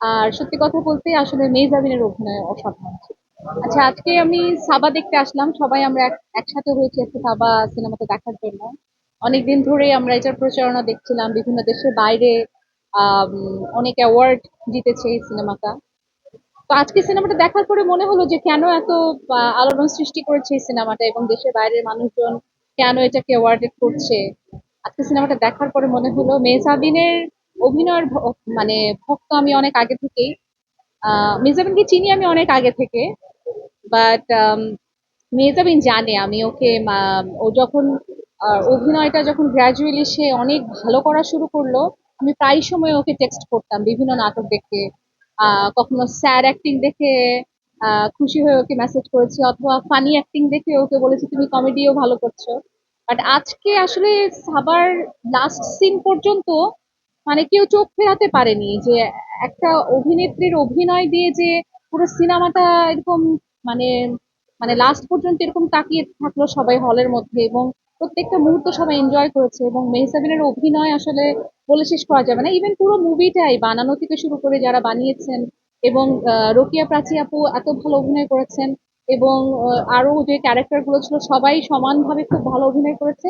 আর সত্যি কথা বলতে আসলে মেহজাবিনের অভিনয় অসাধারণ ছিল। আচ্ছা আজকে আমি সাবা দেখতে আসলাম। সবাই আমরা এক- একসাথে হয়েছি আজকে সাবা সিনেমাটা দেখার জন্য। অনেকদিন ধরেই আমরা এটার প্রচারণা দেখছিলাম। বিভিন্ন দেশের বাইরে অনেক অ্যাওয়ার্ড জিতেছে এই সিনেমাটা। তো আজকে সিনেমাটা দেখার পরে মনে হলো যে কেন এত আলোড়ন সৃষ্টি করেছে এই সিনেমাটা এবং দেশের বাইরের মানুষজন কেন এটাকে অ্যাওয়ার্ডেড করছে? আজকে সিনেমাটা দেখার পরে মনে হলো মেহজাবিনের অভিনয়ের মানে ভক্ত আমি অনেক আগে থেকেই। আহ মেহজাবিনকে চিনি আমি অনেক আগে থেকে বাট মেহজাবিন জানে আমি ওকে ও যখন অভিনয়টা যখন গ্র্যাজুয়ালি সে অনেক ভালো করা শুরু করল, আমি প্রায় সময় ওকে টেক্সট করতাম, বিভিন্ন নাটক দেখে কখনো স্যার অ্যাক্টিং দেখে খুশি হয়ে ওকে মেসেজ করেছি, অথবা ফানি অ্যাক্টিং দেখে ওকে বলেছি, তুমি কমেডিও ভালো করছ। বাট আজকে আসলে সাবার লাস্ট সিন পর্যন্ত মানে কেউ চোখ ফেরাতে পারেনি যে একটা অভিনেত্রীর অভিনয় দিয়ে যে পুরো সিনেমাটা এরকম মানে মানে লাস্ট পর্যন্ত এরকম তাকিয়ে থাকল সবাই হলের মধ্যে এবং প্রত্যেকটা মুহূর্ত সবাই এনজয় করেছে এবং মেহসাবিনের অভিনয় আসলে বলে শেষ করা যাবে না। ইভেন পুরো মুভিটাই বানানো থেকে শুরু করে যারা বানিয়েছেন এবং রোকিয়া প্রাচী আপু এত ভালো অভিনয় করেছেন এবং আহ, আরও যে ক্যারেক্টারগুলো ছিল সবাই সমানভাবে খুব ভালো অভিনয় করেছে।